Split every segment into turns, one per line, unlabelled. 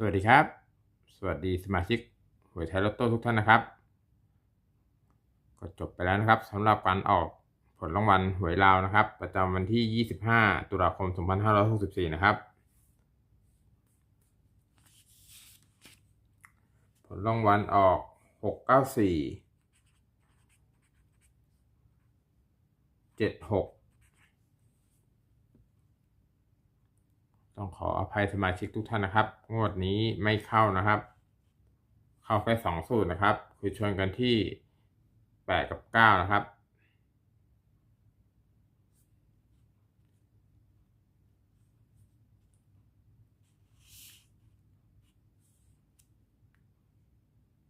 สวัสดีครับ สวัสดีสมาชิกหวยไทยลอตโต้ทุกท่านนะครับ ก็จบไปแล้วนะครับสำหรับการออกผลรางวัลหวยลาวนะครับ ประจำวันที่ 25 ตุลาคม 2564 นะครับ ผลรางวัลออก 694 76 ต้องขออภัยสมาชิกทุกท่านนะครับ งวดนี้ไม่เข้านะครับ เข้าแค่สองสูตรนะครับ คือชนกันที่แปดกับเก้านะครับ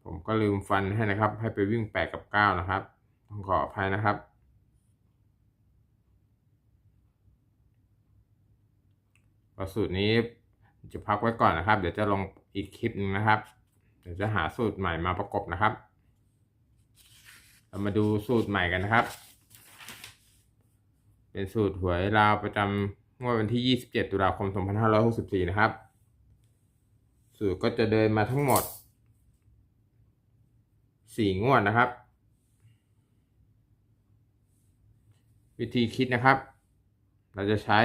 ผมก็ลืมฟันให้นะครับ ให้ไปวิ่งแปดกับเก้านะครับ ต้องขออภัยนะครับ สูตรนี้จะพักไว้ก่อนนะครับ เดี๋ยวจะลงอีกคลิปหนึงนะครับ เดี๋ยวจะหาสูตรใหม่มาประกบนะครับ เรามาดูสูตรใหม่กันนะครับ เป็นสูตรหวยลาวประจำงวดวันที่ 27 ตุลาคม 2564 นะครับ สูตรก็จะเดินมาทั้งหมด 4 งวดนะครับ วิธีคิดนะครับ เราจะใช้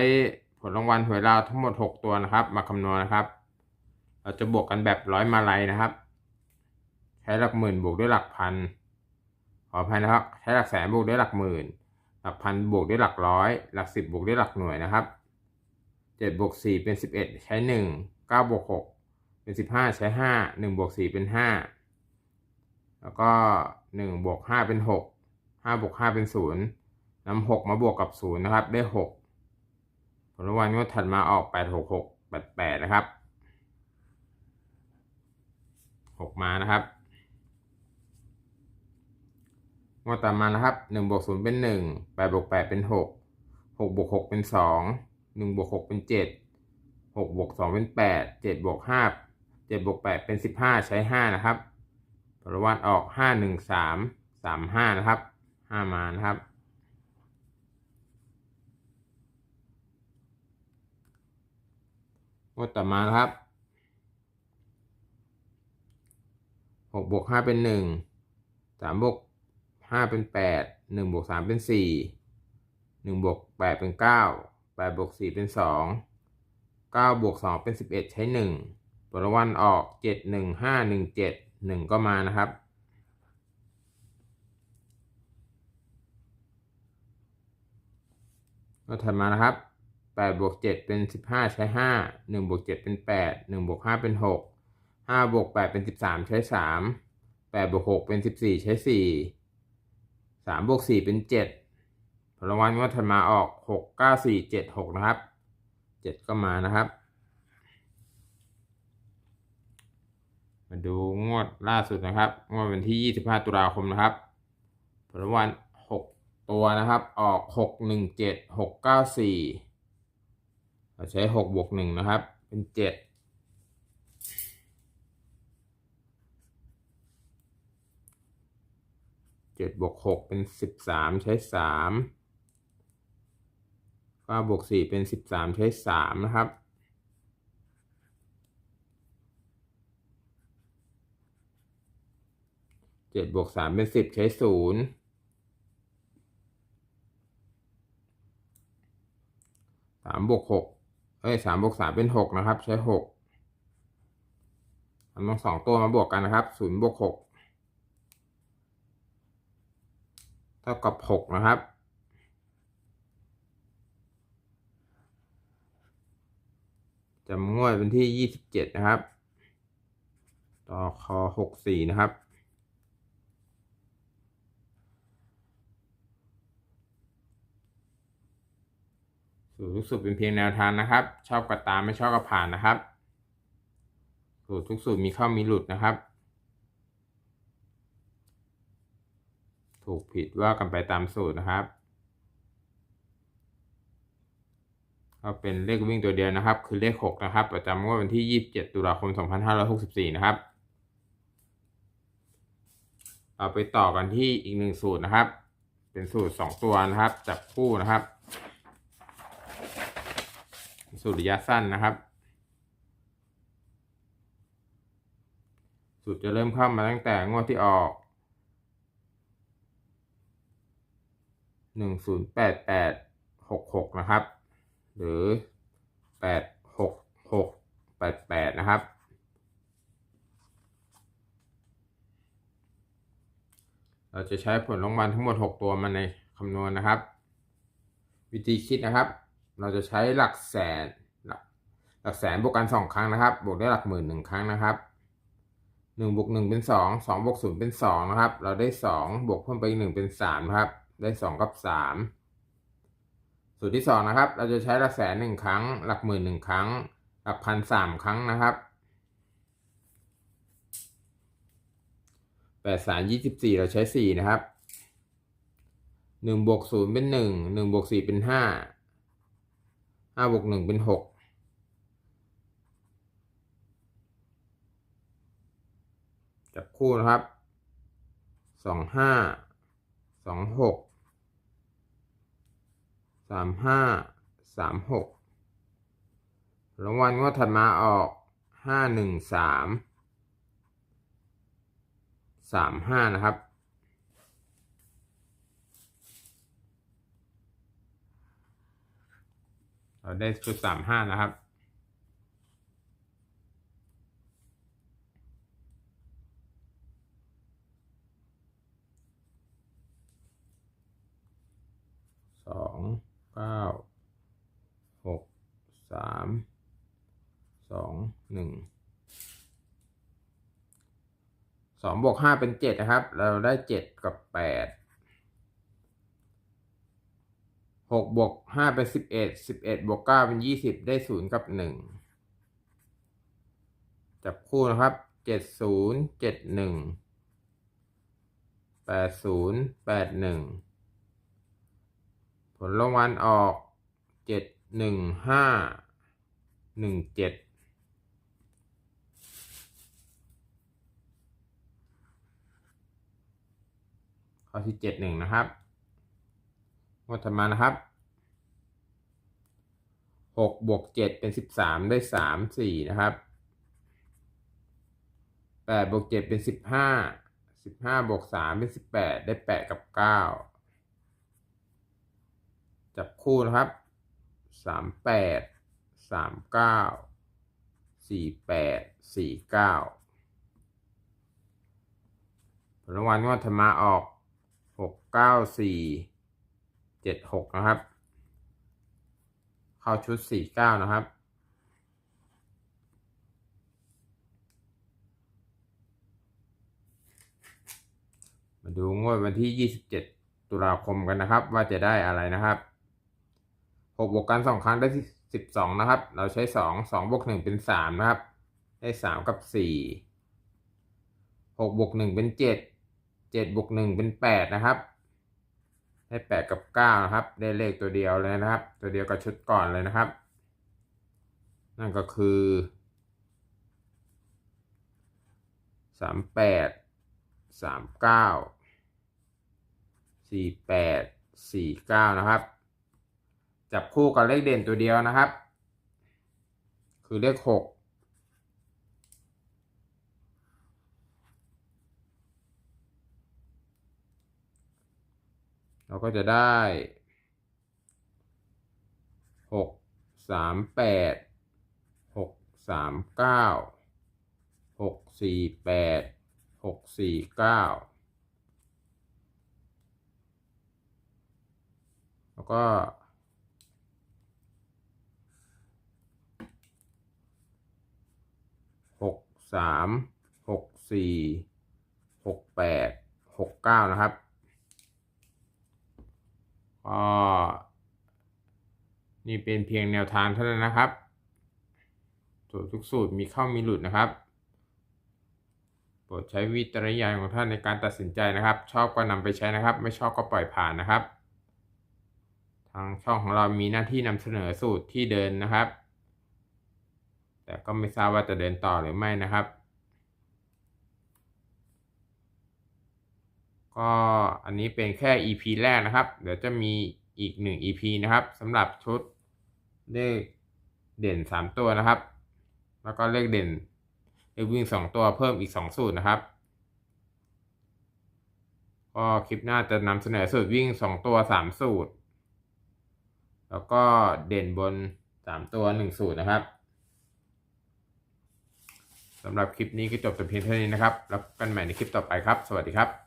ผลรางวัลหวยลาวทั้งหมด 6 ตัวนะครับ มาคำนวณนะครับ เราจะบวกกันแบบร้อยมาลัยนะครับ ใช้หลักหมื่นบวกด้วยหลักพัน ขออภัยนะครับ ใช้หลักแสนบวกด้วยหลักหมื่น หลักพันบวกด้วยหลักร้อย หลักสิบบวกด้วยหลักหน่วยนะครับเจ็ดบวกสี่เป็นสิบเอ็ดใช้หนึ่งเก้าบวกหกเป็นสิบห้าใช้ห้าหนึ่งบวกสี่เป็นห้าแล้วก็หนึ่งบวกห้าเป็นหกห้าบวกห้าเป็นศูนย์นำหกมาบวกกับศูนย์นะครับ ได้หก ผลรางวัลงวดถัดมาออกแปดหกหกแปดแปดนะครับหกมานะครับงวดต่อมานะครับหนึ่งบวกศูนย์เป็นหนึ่งแปดบวกแปดเป็นหกหกบวกหกเป็นสองหนึ่งบวกหกเป็นเจ็ดหกบวกสองเป็นแปดเจ็ดบวกห้าเจ็ดบวกแปดเป็นสิบห้าใช้ห้านะครับผลวัลออกห้าหนึ่งสามสามห้านะครับห้ามานะครับ งวดต่อมานะครับหกบวกห้าเป็นหนึ่งสามบวกห้าเป็นแปดหนึ่งบวกสามเป็นสี่หนึ่งบวกแปดเป็นเก้าแปดบวกสี่เป็นสองเก้าบวกสองเป็นสิบเอ็ดใช้หนึ่งผลรางวัลออกเจ็ดหนึ่งห้าหนึ่งเจ็ดหนึ่งก็มานะครับก็ถัดมานะครับ แปดบวกเจ็ดเป็นสิบห้าใช้ห้าหนึ่งบวกเจ็ดเป็นแปดหนึ่งบวกห้าเป็นหกห้าบวกแปดเป็นสิบสามใช้สามแปดบวกหกเป็นสิบสี่ใช้สี่สามบวกสี่เป็นเจ็ดผลรางวัลงวดถัดมาออกหกเก้าสี่เจ็ดหกนะครับเจ็ดก็มานะครับ มาดูงวดล่าสุดนะครับ งวดวันที่ยี่สิบห้าตุลาคมนะครับ ผลรางวัลหกตัวนะครับ ออกหกหนึ่งเจ็ดหก เราใช้หกบวกหนึ่งนะครับ เป็นเจ็ดเจ็ดบวกหกเป็นสิบสามใช้สามเก้าบวกสี่เป็นสิบสามใช้สามนะครับเจ็ดบวกสามเป็นสิบใช้ศูนย์สามบวกหก เอ้ยสามบวกสามเป็นหกนะครับ ใช้หกทำทั้งสองตัวมาบวกกันนะครับศูนย์บวกหกเท่ากับหกนะครับจำงวดเป็นที่ยี่สิบเจ็ดนะครับ ต่อคอหกสี่นะครับ สูตรทุกสูตรเป็นเพียงแนวทางนะครับ ชอบก็ตามไม่ชอบก็ผ่านนะครับ สูตรทุกสูตรมีเข้ามีหลุดนะครับ ถูกผิดว่ากันไปตามสูตรนะครับ ก็เป็นเลขวิ่งตัวเดียวนะครับ คือเลขหกนะครับ ประจำงวดวันที่ยี่สิบเจ็ดตุลาคมสองพันห้าร้อยหกสิบสี่นะครับเราไปต่อกันที่อีกหนึ่งสูตรนะครับ เป็นสูตรสองตัวนะครับ จับคู่นะครับ สูตรระยะสั้นนะครับ สูตรจะเริ่มเข้ามาตั้งแต่งวดที่ออกหนึ่งศูนย์แปดแปดหกหกนะครับ หรือแปดหกหกแปดแปดนะครับเราจะใช้ผลรางวัลทั้งหมด 6 ตัวมาในคำนวณนะครับ วิธีคิดนะครับ เราจะใช้หลักแสนหลักหลักแสนบวกกันสองครั้งนะครับ บวกได้หลักหมื่นหนึ่งครั้งนะครับหนึ่งบวกหนึ่งเป็นสองสองบวกศูนย์เป็นสองนะครับ เราได้สองบวกเพิ่มไปอีกหนึ่งเป็นสามนะครับ ได้สองกับสามสูตรที่สองนะครับ เราจะใช้หลักแสนหนึ่งครั้ง หลักหมื่นหนึ่งครั้ง หลักพันสามครั้งนะครับแปดสามยี่สิบสี่เราใช้สี่นะครับหนึ่งบวกศูนย์เป็นหนึ่งหนึ่งบวกสี่เป็นห้า ห้าบวกหนึ่งเป็นหกจับคู่นะครับสองห้าสองหกสามห้าสามหกรางวัลงวดถัดมาออกห้าหนึ่งสามสามห้านะครับ เราได้ชุดสามห้านะครับ สองเก้าหกสามสองหนึ่งสองบวกห้าเป็นเจ็ดนะครับ เราได้เจ็ดกับแปด หกบวกห้าเป็นสิบเอ็ดสิบเอ็ดบวกเก้าเป็นยี่สิบได้ศูนย์กับหนึ่งจับคู่นะครับเจ็ดศูนย์เจ็ดหนึ่งแปดศูนย์แปดหนึ่งผลรางวัลออกเจ็ดหนึ่งห้าหนึ่งเจ็ดข้อที่เจ็ดหนึ่งนะครับ งวดถัดมานะครับหกบวกเจ็ดเป็นสิบสามได้สามสี่นะครับแปดบวกเจ็ดเป็นสิบห้าสิบห้าบวกสามเป็นสิบแปดได้แปดกับเก้าจับคู่นะครับสามแปดสามเก้าสี่แปดสี่เก้าผลรางวัลงวดธรรมาออกหกเก้าสี่ เจ็ดหกนะครับ เข้าชุดสี่เก้านะครับ มาดูงวดวันที่ยี่สิบเจ็ดตุลาคมกันนะครับ ว่าจะได้อะไรนะครับหกบวกกันสองครั้งได้สิบสองนะครับ เราใช้สองสองบวกหนึ่งเป็นสามนะครับ ได้สามกับสี่หกบวกหนึ่งเป็นเจ็ดเจ็ดบวกหนึ่งเป็นแปดนะครับ ได้แปดกับเก้านะครับ ได้เลขตัวเดียวเลยนะครับ ตัวเดียวกับชุดก่อนเลยนะครับ นั่นก็คือสามแปดสามเก้าสี่แปดสี่เก้านะครับ จับคู่กับเลขเด่นตัวเดียวนะครับ คือเลขหก เราก็จะได้หกสามแปดหกสามเก้าหกสี่แปดหกสี่เก้าแล้วก็หกสามหกสี่หกแปดหกเก้านะครับ ก็นี่เป็นเพียงแนวทางเท่านั้นนะครับ สูตรทุกสูตรมีเข้ามีหลุดนะครับ โปรดใช้วิจารณญาณของท่านในการตัดสินใจนะครับ ชอบก็นำไปใช้นะครับ ไม่ชอบก็ปล่อยผ่านนะครับ ทางช่องของเรามีหน้าที่นำเสนอสูตรที่เดินนะครับ แต่ก็ไม่ทราบว่าจะเดินต่อหรือไม่นะครับ ก็อันนี้เป็นแค่ EP แรกนะครับ เดี๋ยวจะมีอีกหนึ่ง EP นะครับสำหรับชุดเลขเด่นสามตัวนะครับ แล้วก็เลขเด่นเลขวิ่งสองตัวเพิ่มอีกสองสูตรนะครับ ก็คลิปหน้าจะนำเสนอสูตรวิ่งสองตัวสามสูตร แล้วก็เด่นบนสามตัวหนึ่งสูตรนะครับสำหรับคลิปนี้ก็จบแต่เพียงเท่านี้นะครับ แล้วกันใหม่ในคลิปต่อไปครับ สวัสดีครับ